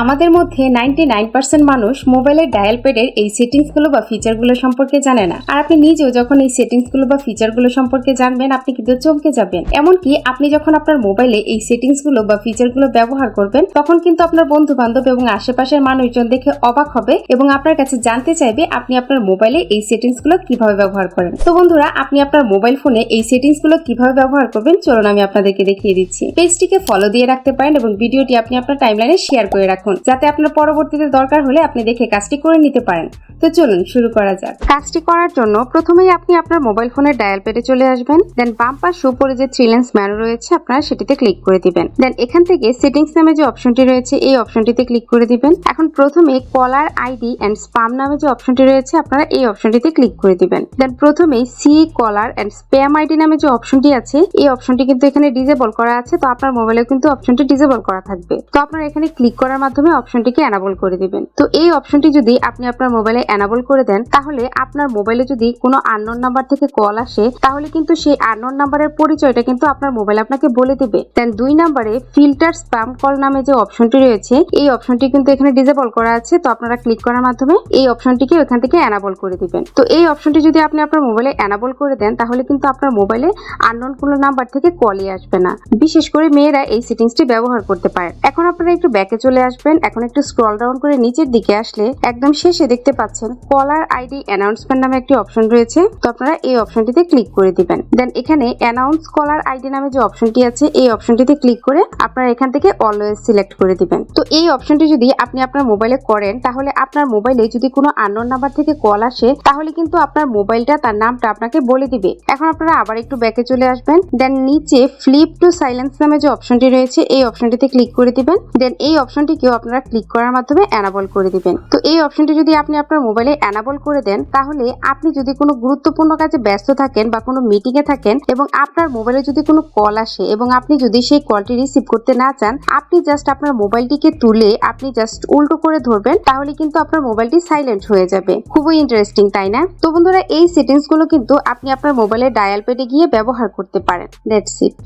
আমাদের মধ্যে ninety nine percent মানুষ মোবাইলের ডায়াল প্যাডের এই সেটিংসগুলো বা ফিচারগুলো সম্পর্কে জানে না। আর আপনি নিজেও যখন এই সেটিংসগুলো বা ফিচারগুলো সম্পর্কে জানবেন, আপনি কিন্তু চমকে যাবেন। এমনকি আপনি যখন আপনার মোবাইলে এই সেটিংসগুলো বা ফিচারগুলো ব্যবহার করবেন, তখন কিন্তু আপনার বন্ধু বান্ধব এবং আশেপাশের মানুষজন দেখে অবাক হবে এবং আপনার কাছে জানতে চাইবে আপনি আপনার মোবাইলে এই সেটিংসগুলো কীভাবে ব্যবহার করেন। তো বন্ধুরা, আপনি আপনার মোবাইল ফোনে এই সেটিংসগুলো কীভাবে ব্যবহার করবেন, চলুন আমি আপনাদেরকে দেখিয়ে দিচ্ছি। পেজটিকে ফলো দিয়ে রাখতে পারেন এবং ভিডিওটি আপনি আপনার টাইমলাইনে শেয়ার করে রাখুন যাতে আপনার পরবর্তীতে দরকার হলে আপনি দেখে কাজটি করে নিতে পারেন। তো চলুন, শুরু করা যাক। কাজটি করার জন্য প্রথমেই আপনি আপনার মোবাইল ফোনের ডায়াল প্যাডে চলে আসবেন, দেন বাম পাশে উপরে যে থ্রি লেন্স মেনু রয়েছে, আপনারা সেটিতে ক্লিক করে দিবেন। দেন এখান থেকে সেটিংস নামে যে অপশনটি রয়েছে, এই অপশনটিতে ক্লিক করে দিবেন। এখন প্রথমে কলার আইডি এন্ড স্পাম নামে যে অপশনটি রয়েছে, আপনারা এই অপশনটিতে ক্লিক করে দিবেন। দেন প্রথমেই C caller and spam ID নামে যে অপশনটি আছে, এই অপশনটি কিন্তু এখানে ডিজেবল করা আছে, তো আপনার মোবাইলে কিন্তু অপশনটি ডিজেবল করা থাকবে। তো আপনারা এখানে ক্লিক করার মাধ্যমে অপশনটিকে এনাবল করে দিবেন। তো এই অপশনটি যদি আপনি আপনার মোবাইলে এনাবল করে দেন, তাহলে আপনার মোবাইলে যদি কোনো আননোন নাম্বার থেকে কল আসে, তাহলে কিন্তু সেই আননোন নাম্বারের পরিচয়টা কিন্তু আপনার মোবাইল আপনাকে বলে দিবে। দেন দুই নাম্বারে ফিল্টার স্প্যাম কল নামে যে অপশনটি রয়েছে, এই অপশনটি কিন্তু এখানে ডিজেবল করা আছে। তো আপনারা ক্লিক করার মাধ্যমে এই অপশনটিকে ওখান থেকে এনাবল করে দিবেন। তো এই অপশনটি যদি আপনি আপনার মোবাইলে এনাবল করে দেন, তাহলে কিন্তু আপনার মোবাইলে আননোন কোনো নাম্বার থেকে কলই আসবে না। বিশেষ করে মেয়েরা এই সেটিংসটি ব্যবহার করতে পারে। এখন আপনারা একটু ব্যাকে চলে আসবেন এখন একটু স্ক্রল ডাউন করে নিচের দিকে আসলে একদম শেষে দেখতে পাচ্ছেন কলার আইডি অ্যানাউন্সমেন্ট নামে একটি অপশন রয়েছে। তো আপনারা এই অপশনটিতে ক্লিক করে দিবেন। দেন এখানে অ্যানাউন্স কলার আইডি নামে যে অপশনটি আছে, এই অপশনটিতে ক্লিক করে আপনারা এখান থেকে অলওয়েজ সিলেক্ট করে দিবেন। তো এই অপশনটি যদি আপনি আপনার মোবাইলে করেন, তাহলে আপনার মোবাইলে যদি কোনো আননোন নাম্বার থেকে কল আসে, তাহলে কিন্তু আপনার মোবাইলটা তার নামটা আপনাকে বলে দিবে। এখন আপনারা আবার একটু ব্যাকে চলে আসবেন। দেন নিচে ফ্লিপ টু সাইলেন্স নামে যে অপশনটি রয়েছে, এই অপশনটিতে ক্লিক করে দিবেন। দেন এই অপশনটিকেও আপনারা ক্লিক করার মাধ্যমে অ্যানাবল করে দিবেন। তো এই অপশনটি যদি আপনি আপনার মোবাইলে অ্যানাবল করে দেন, তাহলে আপনি যদি কোনো গুরুত্বপূর্ণ কাজে ব্যস্ত থাকেন বা কোনো মিটিং এ থাকেন এবং আপনার মোবাইলে যদি কোনো কল আসে এবং আপনি যদি সেই কলটি রিসিভ করতে না চান, আপনি জাস্ট আপনার মোবাইলটিকে তুলে আপনি জাস্ট উল্টো করে ধরবেন, তাহলে কিন্তু আপনার মোবাইলটি সাইলেন্ট হয়ে যাবে। খুবই ইন্টারেস্টিং তাই না? তো বন্ধুরা, এই সেটিংসগুলো কিন্তু আপনি আপনার মোবাইলের ডায়াল পেডে গিয়ে ব্যবহার করতে পারেন। That's it